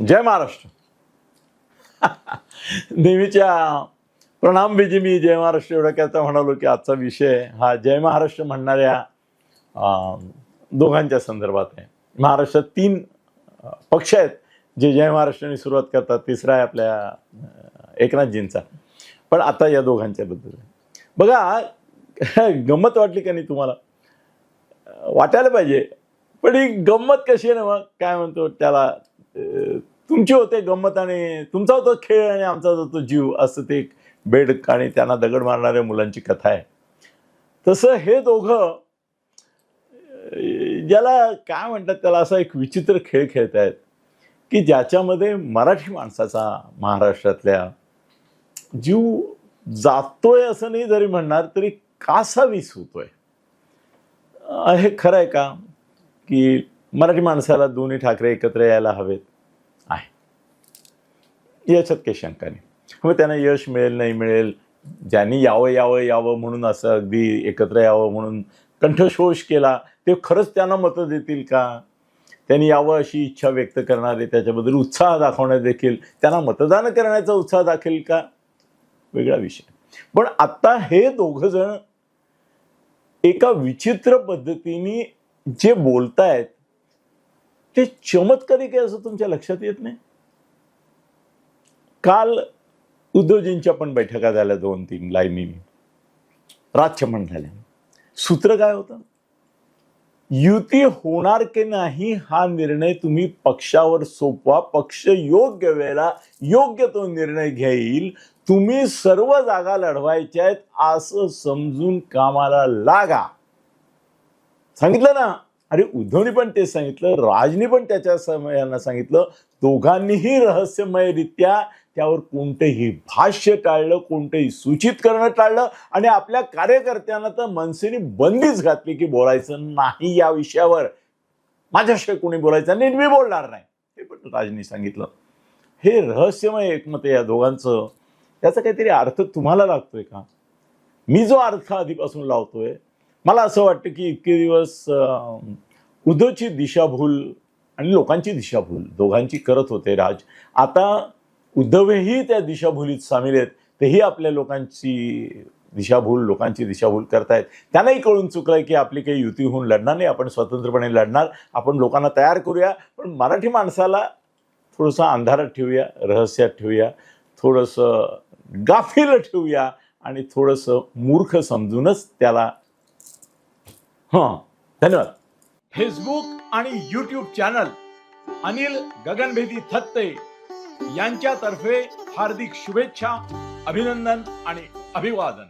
जय महाराष्ट्र. देवीच्या प्रणाम बीजी मी जय महाराष्ट्र एवढं करता म्हणालो की आजचा विषय हा जय महाराष्ट्र म्हणणाऱ्या दोघांच्या संदर्भात आहे. महाराष्ट्रात तीन पक्ष आहेत जे जय महाराष्ट्राने सुरुवात करतात तिसरा आहे आपल्या एकनाथजींचा. पण आता या दोघांच्या बद्दल. बघा गंमत वाटली का नाही तुम्हाला? वाटायला पाहिजे. पण ही गंमत कशी आहे ना मग? काय म्हणतो त्याला? तुमची होते गंमत आणि तुमचा होतो खेळ आणि आमचा होतो जीव असं ते एक बेडक आणि त्यांना दगड मारणाऱ्या मुलांची कथा आहे. तसं हे दोघं ज्याला काय म्हणतात त्याला असा एक विचित्र खेळ खेळत आहेत की ज्याच्यामध्ये मराठी माणसाचा महाराष्ट्रातल्या जीव जातोय असं नाही जरी म्हणणार तरी कासावीस होतोय. हे खरं आहे का? की मराठी माणसाला दोन्ही ठाकरे एकत्र यायला हवेत. याच्यात काही शंका नाही मग त्यांना यश मिळेल नाही मिळेल ज्यांनी यावं यावं यावं म्हणून असं अगदी एकत्र यावं म्हणून कंठशोष केला ते खरंच त्यांना मतं देतील का? त्यांनी यावं अशी इच्छा व्यक्त करणारे त्याच्याबद्दल उत्साह दाखवण्यात देखील त्यांना मतदान करण्याचा उत्साह दाखवेल का? वेगळा विषय. पण आता हे दोघंजण एका विचित्र पद्धतीने जे बोलतायत ते चमत्कारिक आहे असं तुमच्या लक्षात येत नाही? काल उद्धवजींच्या पण बैठका झाल्या दोन तीन लाईनीने राजचमन झाल्या. सूत्र काय होतं? युती होणार की नाही हा निर्णय तुम्ही पक्षावर सोपवा. पक्ष योग्य वेळेला योग्य तो निर्णय घेईल. तुम्ही सर्व जागा लढवायच्या आहेत असं समजून कामाला लागा. सांगितलं ना? अरे उद्धवनी पण ते सांगितलं राजनी पण त्याच्या समयांना सांगितलं. दोघांनीही रहस्यमयरित्या त्यावर कोणतंही भाष्य टाळलं कोणतंही सूचित करणं टाळलं आणि आपल्या कार्यकर्त्यांना तर मनसेने बंदीच घातली की बोलायचं नाही या विषयावर. माझ्याशिवाय कोणी बोलायचं नाही मी बोलणार नाही. हे पण राजनी सांगितलं. हे रहस्यमय एकमत या दोघांचं. त्याचा काहीतरी अर्थ तुम्हाला लागतोय का? मी जो अर्थ आधीपासून लावतोय मला असं वाटतं की इतके दिवस उद्धवची दिशाभूल आणि लोकांची दिशाभूल दोघांची करत होते राज. आता उद्धवही त्या दिशाभूलीत सामील आहेत. तेही आपल्या लोकांची दिशाभूल लोकांची दिशाभूल करतायत. त्यांनाही कळून चुकलंय की आपली काही युती होऊन लढणार नाही. आपण स्वतंत्रपणे लढणार. आपण लोकांना तयार करूया. पण मराठी माणसाला थोडंसं अंधारात ठेवूया रहस्यात ठेवूया थोडंसं गाफील ठेवूया आणि थोडंसं मूर्ख समजूनच त्याला हां धन्यवाद. फेसबुक आणि यूट्यूब चॅनल अनिल गगनभेदी थत्ते. यांच्यातर्फे हार्दिक शुभेच्छा अभिनंदन आणि अभिवादन.